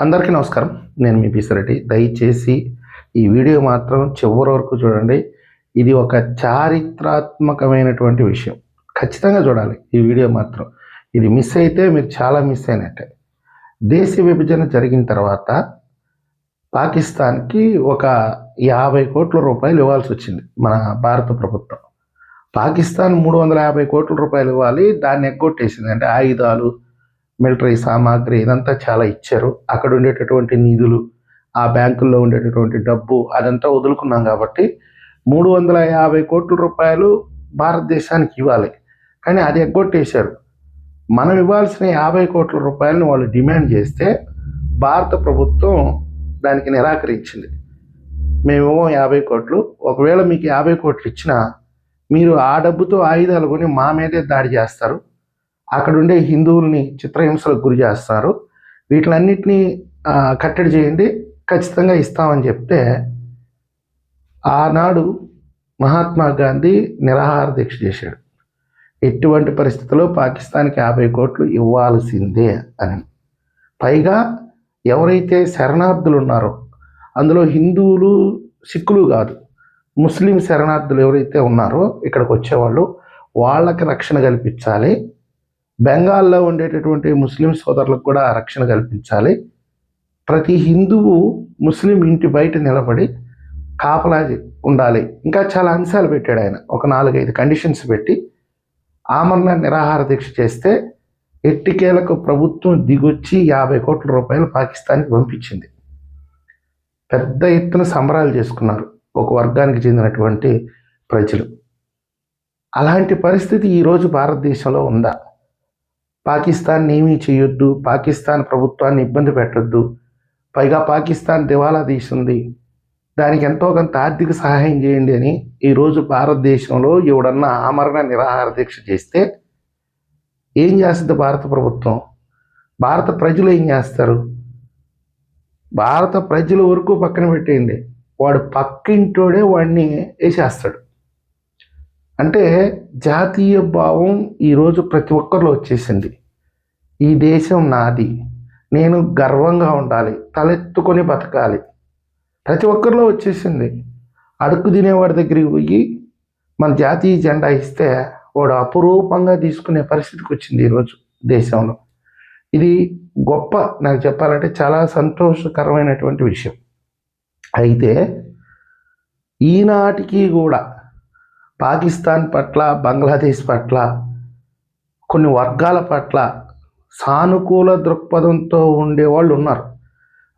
అందరికీ నమస్కారం. నేను మీ పిసిరెడ్డి దయచేసి ఈ వీడియో మాత్రం చివరి వరకు చూడండి. ఇది ఒక చారిత్రాత్మకమైనటువంటి విషయం. ఖచ్చితంగా చూడాలి ఈ వీడియో మాత్రం. ఇది మిస్ అయితే మీరు చాలా మిస్ అయినట్టే. దేశ విభజన జరిగిన తర్వాత పాకిస్తాన్కి ఒక యాభై కోట్ల రూపాయలు ఇవ్వాల్సి వచ్చింది మన భారత ప్రభుత్వం. పాకిస్తాన్ మూడు వందల యాభై కోట్ల రూపాయలు ఇవ్వాలి. దాన్ని ఎగ్గొట్టేసింది. అంటే ఆయుధాలు మిలిటరీ సామాగ్రి ఇదంతా చాలా ఇచ్చారు. అక్కడ ఉండేటటువంటి నిధులు ఆ బ్యాంకుల్లో ఉండేటటువంటి డబ్బు అదంతా వదులుకున్నాం కాబట్టి మూడు వందల యాభై కోట్ల రూపాయలు భారతదేశానికి ఇవ్వాలి. కానీ అది ఎగ్గొట్టేశారు. మనం ఇవ్వాల్సిన యాభై కోట్ల రూపాయలను వాళ్ళు డిమాండ్ చేస్తే భారత ప్రభుత్వం దానికి నిరాకరించింది. మేము యాభై కోట్లు ఒకవేళ మీకు యాభై కోట్లు ఇచ్చినా మీరు ఆ డబ్బుతో ఆయుధాలు కొని మా మీదే దాడి చేస్తారు. అక్కడ ఉండే హిందువుల్ని చిత్రహింసలకు గురి చేస్తారు. వీటిలన్నిటినీ కట్టడి చేయండి. ఖచ్చితంగా ఇస్తామని చెప్తే ఆనాడు మహాత్మా గాంధీ నిరాహార దీక్ష చేశాడు. ఎటువంటి పరిస్థితుల్లో పాకిస్తాన్కి యాభై కోట్లు ఇవ్వాల్సిందే అని. పైగా ఎవరైతే శరణార్థులు ఉన్నారో అందులో హిందువులు సిక్కులు కాదు ముస్లిం శరణార్థులు ఎవరైతే ఉన్నారో ఇక్కడికి వచ్చేవాళ్ళు వాళ్ళకి రక్షణ కల్పించాలి. బెంగాల్లో ఉండేటటువంటి ముస్లిం సోదరులకు కూడా రక్షణ కల్పించాలి. ప్రతి హిందువు ముస్లిం ఇంటి బయట నిలబడి కాపలా ఉండాలి. ఇంకా చాలా అంశాలు పెట్టాడు ఆయన. ఒక నాలుగైదు కండిషన్స్ పెట్టి ఆమరణ నిరాహార దీక్ష చేస్తే ఎట్టికేలకు ప్రభుత్వం దిగొచ్చి యాభై కోట్ల రూపాయలు పాకిస్తాన్కి పంపించింది. పెద్ద ఎత్తున సంబరాలు చేసుకున్నారు. ఒక వర్గానికి చెందినటువంటి ప్రజలు. అలాంటి పరిస్థితి ఈరోజు భారతదేశంలో ఉందా? పాకిస్తాన్ ఏమీ చేయొద్దు పాకిస్తాన్ ప్రభుత్వాన్ని ఇబ్బంది పెట్టొద్దు. పైగా పాకిస్తాన్ దివాలా తీసింది. దానికి ఎంతో కొంత ఆర్థిక సహాయం చేయండి అని ఈరోజు భారతదేశంలో ఎవడన్నా ఆమరణ నిరాహార దీక్ష చేస్తే ఏం చేస్తుంది భారత ప్రభుత్వం? భారత ప్రజలు ఏం చేస్తారు? భారత ప్రజల వరకు పక్కన పెట్టేయండి. వాడు పక్కింటోడే వాడిని వేసేస్తాడు. అంటే జాతీయ భావం ఈరోజు ప్రతి ఒక్కరిలో వచ్చేసింది. ఈ దేశం నాది. నేను గర్వంగా ఉండాలి తలెత్తుకొని బతకాలి. ప్రతి ఒక్కరిలో వచ్చేసింది. అడుక్కు తినేవాడి దగ్గరికి పోయి మన జాతీయ జెండా ఇస్తే వాడు అపురూపంగా తీసుకునే పరిస్థితికి వచ్చింది ఈరోజు దేశంలో. ఇది గొప్ప నాకు చెప్పాలంటే చాలా సంతోషకరమైనటువంటి విషయం. అయితే ఈనాటికి కూడా పాకిస్తాన్ పట్ల బంగ్లాదేశ్ పట్ల కొన్ని వర్గాల పట్ల సానుకూల దృక్పథంతో ఉండేవాళ్ళు ఉన్నారు.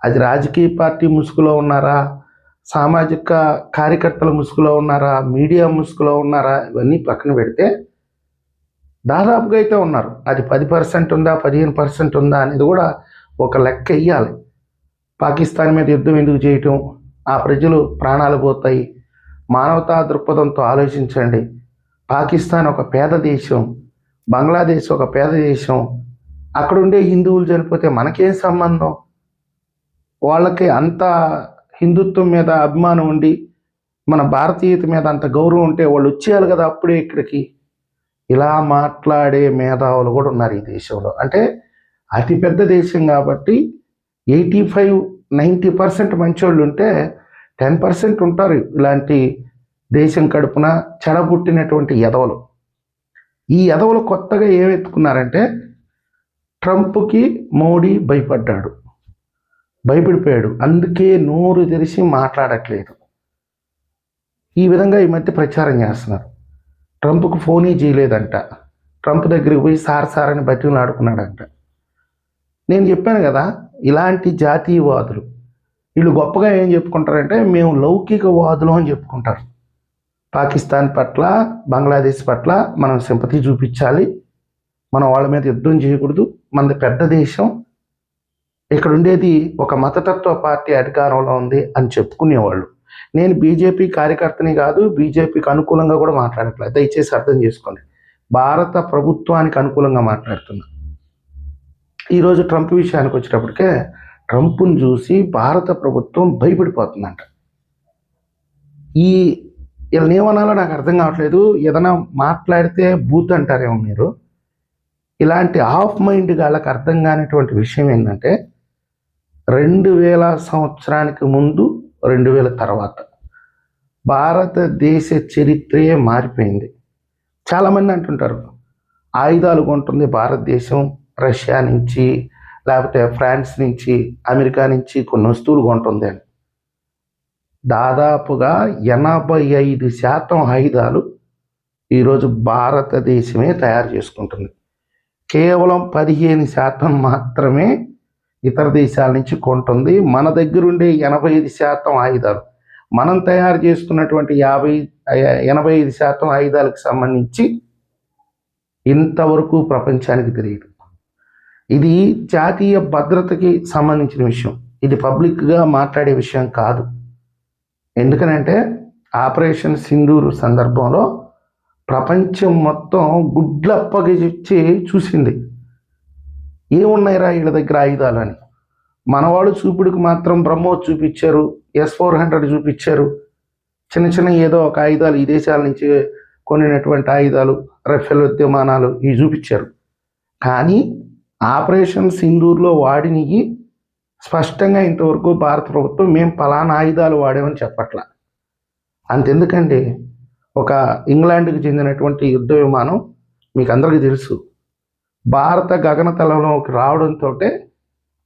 అది రాజకీయ పార్టీ ముసుగులో ఉన్నారా? సామాజిక కార్యకర్తల ముసుగులో ఉన్నారా? మీడియా ముసుగులో ఉన్నారా? ఇవన్నీ పక్కన పెడితే దాదాపుగా అయితే ఉన్నారు. అది పది పర్సెంట్ ఉందా పదిహేను పర్సెంట్ ఉందా అనేది కూడా ఒక లెక్క ఇయ్యాలి. పాకిస్తాన్ మీద యుద్ధం ఎందుకు చేయటం? ఆ ప్రజలు ప్రాణాలు పోతాయి. మానవతా దృక్పథంతో ఆలోచించండి. పాకిస్తాన్ ఒక పేద దేశం బంగ్లాదేశ్ ఒక పేద దేశం. అక్కడుండే హిందువులు చనిపోతే మనకేం సంబంధం? వాళ్ళకి అంత హిందుత్వం మీద అభిమానం ఉండి మన భారతీయత మీద అంత గౌరవం ఉంటే వాళ్ళు వచ్చేయాలి కదా అప్పుడే ఇక్కడికి. ఇలా మాట్లాడే మేధావులు కూడా ఉన్నారు ఈ దేశంలో. అంటే అతిపెద్ద దేశం కాబట్టి ఎయిటీ ఫైవ్ నైంటీ పర్సెంట్ మంచోళ్ళు ఉంటే టెన్ పర్సెంట్ ఉంటారు ఇలాంటి దేశం కడుపున చెడబుట్టినటువంటి ఎదవలు ఈ ఎదవలు కొత్తగా ఏమెత్తుకున్నారంటే ట్రంప్కి మోడీ భయపడ్డాడు. భయపడిపోయాడు. అందుకే నోరు తెరిచి మాట్లాడట్లేదు. ఈ విధంగా ఈ మధ్య ప్రచారం చేస్తున్నారు. ట్రంప్కు ఫోనే చేయలేదంట. ట్రంప్ దగ్గరికి పోయి సార్ సార్ అని బతిని ఆడుకున్నాడంట నేను చెప్పాను కదా ఇలాంటి జాతీయవాదులు వీళ్ళు గొప్పగా ఏం చెప్పుకుంటారంటే మేము లౌకికవాదులు అని చెప్పుకుంటారు. పాకిస్తాన్ పట్ల బంగ్లాదేశ్ పట్ల మనం సింపతి చూపించాలి. మనం వాళ్ళ మీద యుద్ధం చేయకూడదు. మనది పెద్ద దేశం. ఇక్కడ ఉండేది ఒక మతతత్వ పార్టీ అధికారంలో ఉంది అని చెప్పుకునేవాళ్ళు. నేను బీజేపీ కార్యకర్తని కాదు బీజేపీకి అనుకూలంగా కూడా మాట్లాడట్లేదు. దయచేసి అర్థం చేసుకోండి. భారత ప్రభుత్వానికి అనుకూలంగా మాట్లాడుతున్నా. ఈరోజు ట్రంప్ విషయానికి వచ్చేటప్పటికే ట్రంప్ను చూసి భారత ప్రభుత్వం భయపడిపోతుందంట. ఈ వీళ్ళని ఏమనాలో నాకు అర్థం కావట్లేదు. ఏదైనా మాట్లాడితే బూత్ అంటారేమో మీరు. ఇలాంటి ఆఫ్ మైండ్ వాళ్ళకి అర్థం కానిటువంటి విషయం ఏంటంటే రెండు వేల సంవత్సరానికి ముందు రెండు వేల తర్వాత భారతదేశ చరిత్రయే మారిపోయింది. చాలామంది అంటుంటారు ఆయుధాలు కొంటుంది భారతదేశం రష్యా నుంచి లేకపోతే ఫ్రాన్స్ నుంచి అమెరికా నుంచి కొన్ని వస్తువులు కొంటుంది అని దాదాపుగా ఎనభై ఐదు శాతం ఆయుధాలు ఈరోజు భారతదేశమే తయారు చేసుకుంటుంది. కేవలం పదిహేను శాతం మాత్రమే ఇతర దేశాల నుంచి కొంటుంది. మన దగ్గరుండే ఎనభై ఐదు శాతం ఆయుధాలు. మనం తయారు చేసుకున్నటువంటి యాభై ఎనభై ఐదు శాతం ఆయుధాలకు సంబంధించి ఇంతవరకు ప్రపంచానికి తెలియదు. ఇది జాతీయ భద్రతకి సంబంధించిన విషయం. ఇది పబ్లిక్గా మాట్లాడే విషయం కాదు. ఎందుకనంటే ఆపరేషన్ సింధూరు సందర్భంలో ప్రపంచం మొత్తం గుడ్లప్పగిచ్చి చూసింది. ఏమున్నాయిరా వీళ్ళ దగ్గర ఆయుధాలు అని? మనవాళ్ళు చూపుడికి మాత్రం బ్రహ్మోస్ చూపించారు ఎస్ ఫోర్ హండ్రెడ్ చూపించారు. చిన్న చిన్న ఏదో ఒక ఆయుధాలు ఈ దేశాల నుంచి కొనినటువంటి ఆయుధాలు రఫెల్ ఉద్యమానాలు ఇవి చూపించారు. కానీ ఆపరేషన్ సింధూర్లో వాడినవి స్పష్టంగా ఇంతవరకు భారత ప్రభుత్వం మేము పలానా ఆయుధాలు వాడామని చెప్పట్ల. అంతెందుకండి? ఒక ఇంగ్లాండ్కి చెందినటువంటి యుద్ధ విమానం మీకు అందరికీ తెలుసు. భారత గగనతలంలోకి రావడంతో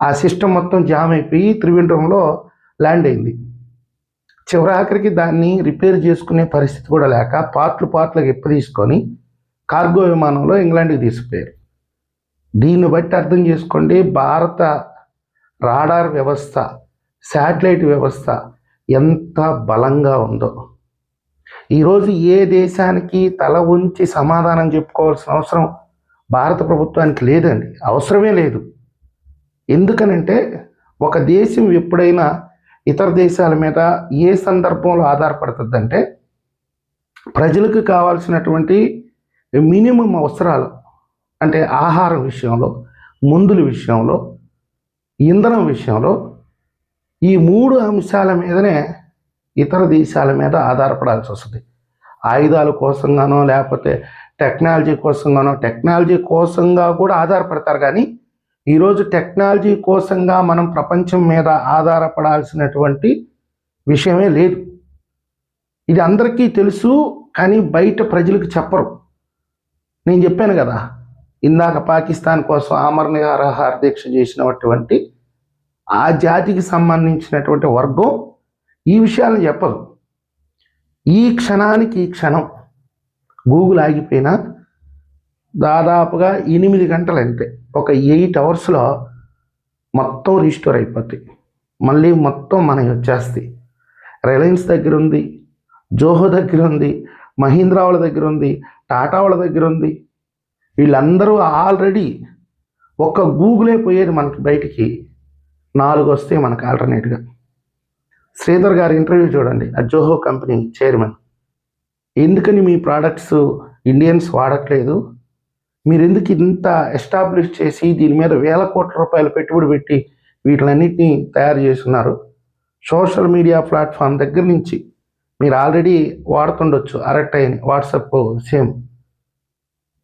ఆ సిస్టమ్ మొత్తం జామ్ అయిపోయి త్రివేంద్రంలో ల్యాండ్ అయింది. చివరాఖరికి దాన్ని రిపేర్ చేసుకునే పరిస్థితి కూడా లేక పార్ట్లు పార్ట్లకు ఎప్పు తీసుకొని కార్గో విమానంలో ఇంగ్లాండ్కి తీసుకుపోయారు. దీన్ని బట్టి అర్థం చేసుకోండి. భారత రాడార్ వ్యవస్థ శాటిలైట్ వ్యవస్థ ఎంత బలంగా ఉందో. ఈరోజు ఏ దేశానికి తల ఉంచి సమాధానం చెప్పుకోవాల్సిన అవసరం భారత ప్రభుత్వానికి లేదండి. అవసరమే లేదు. ఎందుకనంటే ఒక దేశం ఎప్పుడైనా ఇతర దేశాల మీద ఏ సందర్భంలో ఆధారపడుతుందంటే ప్రజలకు కావాల్సినటువంటి మినిమం అవసరాలు అంటే ఆహారం విషయంలో మందుల విషయంలో ఇంధనం విషయంలో ఈ మూడు అంశాల మీదనే ఇతర దేశాల మీద ఆధారపడాల్సి వస్తుంది. ఆయుధాల కోసంగానో లేకపోతే టెక్నాలజీ కోసంగానో టెక్నాలజీ కోసంగా కూడా ఆధారపడతారు కానీ ఈరోజు టెక్నాలజీ కోసంగా మనం ప్రపంచం మీద ఆధారపడాల్సినటువంటి విషయమే లేదు. ఇది అందరికీ తెలుసు కానీ బయట ప్రజలకు చెప్పరు. నేను చెప్పాను కదా ఇందాక పాకిస్తాన్ కోసం ఆమరణ నిరాహార దీక్ష చేసినటువంటి ఆ జాతికి సంబంధించినటువంటి వర్గం ఈ విషయాలను చెప్పదు. ఈ క్షణానికి ఈ క్షణం గూగుల్ ఆగిపోయినా దాదాపుగా ఎనిమిది గంటలు అంతే ఒక ఎయిట్ అవర్స్లో మొత్తం రీస్టోర్ అయిపోతాయి మళ్ళీ మొత్తం మనకి వచ్చేస్తాయి. రిలయన్స్ దగ్గర ఉంది జోహో దగ్గర ఉంది మహీంద్రా వాళ్ళ దగ్గర ఉంది టాటా వాళ్ళ దగ్గర ఉంది వీళ్ళందరూ ఆల్రెడీ ఒక్క గూగులే పోయేది మనకి బయటికి. నాలుగు వస్తే మనకు ఆల్టర్నేట్గా. శ్రీధర్ గారి ఇంటర్వ్యూ చూడండి. ఆ జోహో కంపెనీ చైర్మన్. ఎందుకని మీ ప్రోడక్ట్స్ ఇండియన్స్ వాడట్లేదు? మీరు ఎందుకు ఇంత ఎస్టాబ్లిష్ చేసి దీని మీద వేల కోట్ల రూపాయలు పెట్టుబడి పెట్టి వీటిలన్నింటినీ తయారు చేస్తున్నారు? సోషల్ మీడియా ప్లాట్ఫామ్ దగ్గర నుంచి మీరు ఆల్రెడీ వాడుతుండొచ్చు. అరెక్ట్ అయిన వాట్సాప్ సేమ్.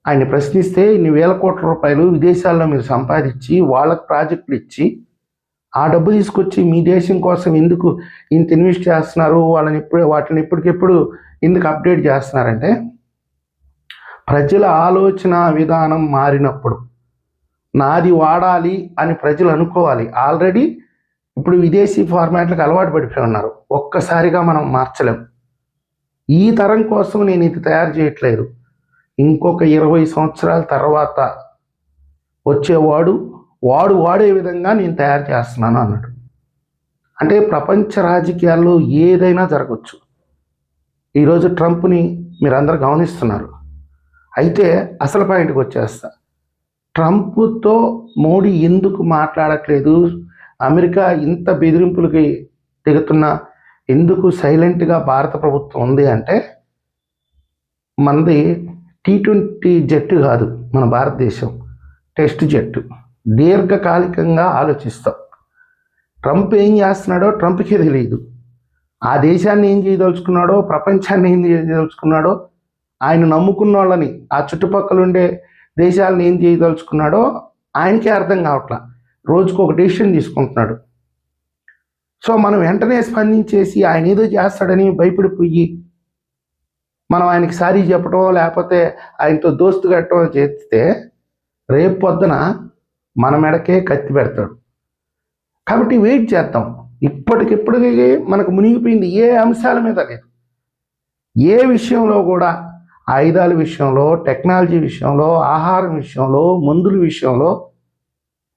ఆయన ప్రశ్నిస్తే ఇన్ని వేల కోట్ల రూపాయలు విదేశాల్లో మీరు సంపాదించి వాళ్ళకు ప్రాజెక్టులు ఇచ్చి ఆ డబ్బు తీసుకొచ్చి మీ దేశం కోసం ఎందుకు ఇంత ఇన్వెస్ట్ చేస్తున్నారు? వాళ్ళని ఎప్పుడు వాటిని ఎప్పటికెప్పుడు ఎందుకు అప్డేట్ చేస్తున్నారంటే ప్రజల ఆలోచన విధానం మారినప్పుడు నాది వాడాలి అని ప్రజలు అనుకోవాలి. ఆల్రెడీ ఇప్పుడు విదేశీ ఫార్మాట్లకు అలవాటు పడిపోయి ఉన్నారు. ఒక్కసారిగా మనం మార్చలేం. ఈ తరం కోసం నేను ఇది తయారు చేయట్లేదు. ఇంకొక ఇరవై సంవత్సరాల తర్వాత వచ్చేవాడు వాడు వాడే విధంగా నేను తయారు చేస్తున్నాను అన్నాడు. అంటే ప్రపంచ రాజకీయాల్లో ఏదైనా జరగచ్చు. ఈరోజు ట్రంప్ని మీరందరూ గమనిస్తున్నారు. అయితే అసలు పాయింట్కి వచ్చేస్తా. ట్రంప్తో మోడీ ఎందుకు మాట్లాడట్లేదు? అమెరికా ఇంత బెదిరింపులకి దిగుతున్న ఎందుకు సైలెంట్గా భారత ప్రభుత్వం ఉంది అంటే మనది టీ ట్వంటీ జట్టు కాదు మన భారతదేశం. టెస్ట్ జట్టు. దీర్ఘకాలికంగా ఆలోచిస్తాం. ట్రంప్ ఏం చేస్తున్నాడో ట్రంప్కే తెలియదు ఆ దేశాన్ని ఏం చేయదలుచుకున్నాడో ప్రపంచాన్ని ఏం చేయదలుచుకున్నాడో ఆయన నమ్ముకున్న వాళ్ళని ఆ చుట్టుపక్కల ఉండే దేశాలను ఏం చేయదలుచుకున్నాడో ఆయనకే అర్థం కావట్లా. రోజుకు ఒక డెసిషన్ తీసుకుంటున్నాడు. సో మనం వెంటనే స్పందించేసి ఆయన ఏదో చేస్తాడని భయపడిపోయి మనం ఆయనకి సారీ చెప్పడం లేకపోతే ఆయనతో దోస్తు కట్టడం చేస్తే రేపు పొద్దున మన మెడకే కత్తి పెడతాడు. కాబట్టి వెయిట్ చేద్దాం. ఇప్పటికిప్పటికీ మనకు మునిగిపోయింది ఏ అంశాల మీద లేదు. ఏ విషయంలో కూడా ఆయుధాల విషయంలో టెక్నాలజీ విషయంలో ఆహారం విషయంలో మందుల విషయంలో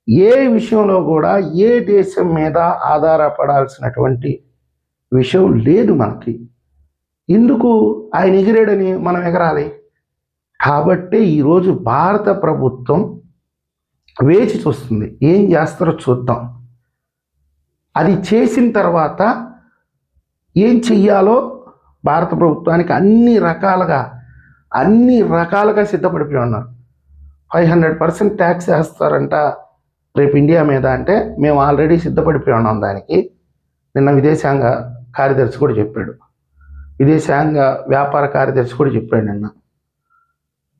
ఏ విషయంలో కూడా ఏ దేశం మీద ఆధారపడాల్సినటువంటి విషయం లేదు మనకి. ఎందుకు ఆయన ఎగిరాడని మనం ఎగరాలి? కాబట్టి ఈరోజు భారత ప్రభుత్వం వేచి చూస్తుంది. ఏం చేస్తారో చూద్దాం. అది చేసిన తర్వాత ఏం చెయ్యాలో భారత ప్రభుత్వానికి అన్ని రకాలుగా అన్ని రకాలుగా సిద్ధపడిపోయి ఉన్నారు. ఫైవ్ హండ్రెడ్ పర్సెంట్ ట్యాక్స్ వేస్తారంట రేపు ఇండియా మీద అంటే మేము ఆల్రెడీ సిద్ధపడిపోయి ఉన్నాం దానికి. నిన్న విదేశాంగ కార్యదర్శి కూడా చెప్పాడు. విదేశాంగ వ్యాపార కార్యదర్శి కూడా చెప్పాడు నిన్న.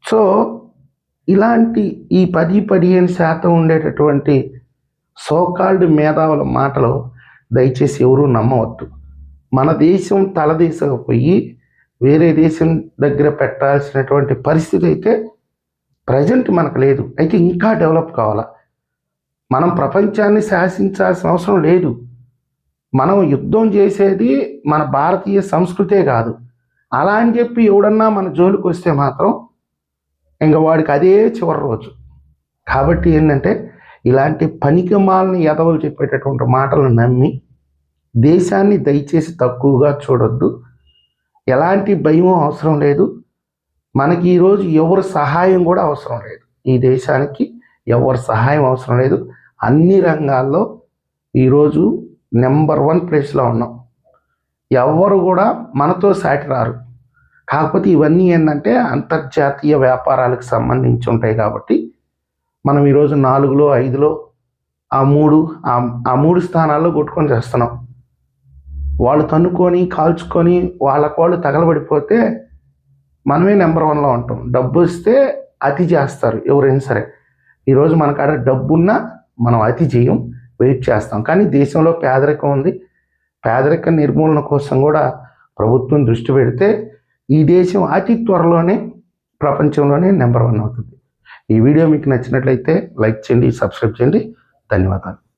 సో ఇలాంటి ఈ పది పదిహేను శాతం ఉండేటటువంటి సోకాల్డ్ మేధావుల మాటలు దయచేసి ఎవరూ నమ్మవద్దు. మన దేశం తలదీసకపోయి వేరే దేశం దగ్గర పెట్టాల్సినటువంటి పరిస్థితి అయితే ప్రజెంట్ మనకు లేదు. అయితే ఇంకా డెవలప్ కావాలా? మనం ప్రపంచాన్ని శాసించాల్సిన అవసరం లేదు. మనం యుద్ధం చేసేది మన భారతీయ సంస్కృతే కాదు. అలా అని చెప్పి ఎవడన్నా మన జోలికి వస్తే మాత్రం ఇంకా వాడికి అదే చివరి రోజు. కాబట్టి ఏంటంటే ఇలాంటి పనికిమాలని ఎదవలు చెప్పేటటువంటి మాటలను నమ్మి దేశాన్ని దయచేసి తక్కువగా చూడొద్దు. ఎలాంటి భయం అవసరం లేదు. మనకి ఈరోజు ఎవరి సహాయం కూడా అవసరం లేదు. ఈ దేశానికి ఎవరి సహాయం అవసరం లేదు. అన్ని రంగాల్లో ఈరోజు నెంబర్ వన్ ప్లేస్లో ఉన్నాం. ఎవరు కూడా మనతో సాటి రారు. కాకపోతే ఇవన్నీ ఏంటంటే అంతర్జాతీయ వ్యాపారాలకు సంబంధించి ఉంటాయి కాబట్టి మనం ఈరోజు నాలుగులో ఐదులో ఆ మూడు ఆ మూడు స్థానాల్లో కొట్టుకొని చేస్తున్నాం. వాళ్ళు తన్నుకొని కాల్చుకొని వాళ్ళకు వాళ్ళు తగలబడిపోతే మనమే నెంబర్ వన్లో ఉంటాం. డబ్బు వస్తే అతి చేస్తారు ఎవరైనా సరే. ఈరోజు మనకాడ డబ్బున్నా మనం అతి చేయం. వెయిట్ చేస్తాం. కానీ దేశంలో పేదరికం ఉంది. పేదరిక నిర్మూలన కోసం కూడా ప్రభుత్వం దృష్టి పెడితే ఈ దేశం అతి త్వరలోనే ప్రపంచంలోనే నెంబర్ వన్ అవుతుంది. ఈ వీడియో మీకు నచ్చినట్లయితే లైక్ చేయండి సబ్స్క్రైబ్ చేయండి. ధన్యవాదాలు.